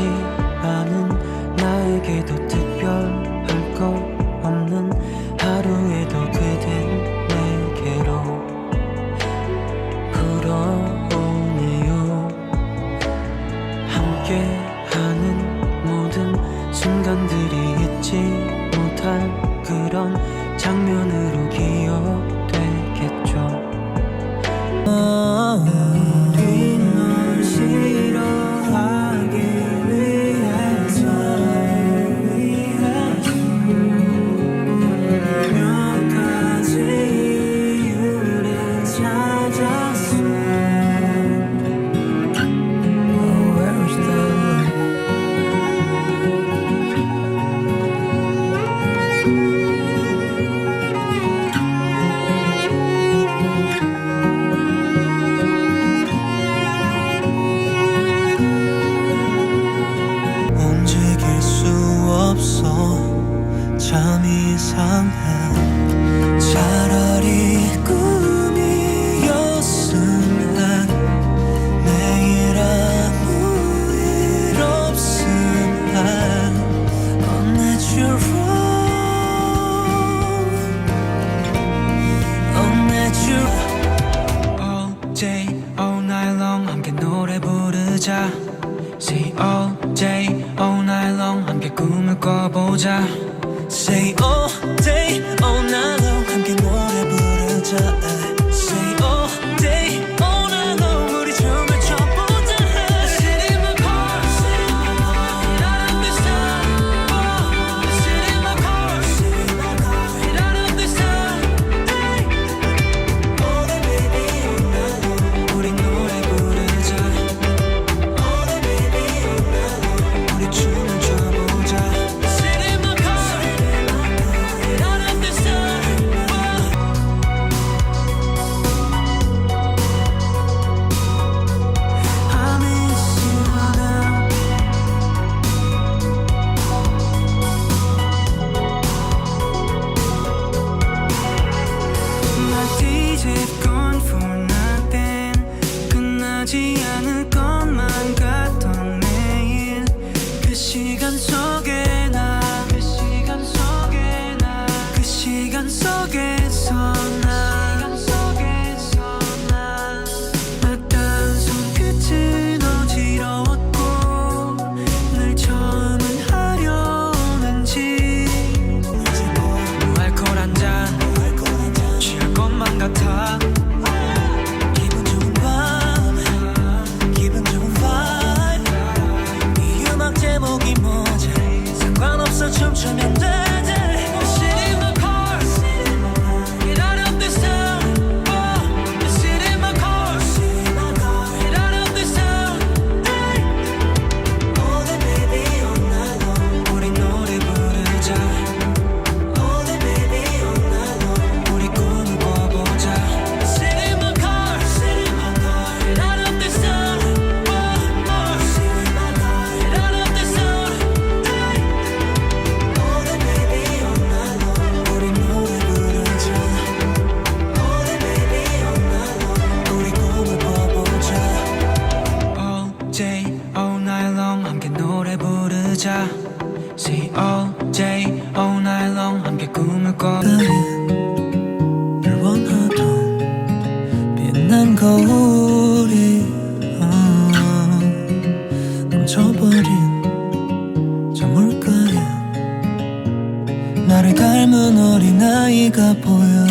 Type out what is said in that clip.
같지 않은 나에게도 특별할 것 없는 하루에도 그댄 내게로 불어오네요. 함께하는 모든 순간들이 잊지 못할 그런 장면으로 기억 바꿔보자 Say all day all night 함께 노래 부르자 que son. day all night long 함께 노래 부르자. See all day all night long 함께 꿈을 꿔. 나는 늘 원하던 빛난 거울이 어, 넘쳐버린 저 물가에 나를 닮은 어린아이가 보여.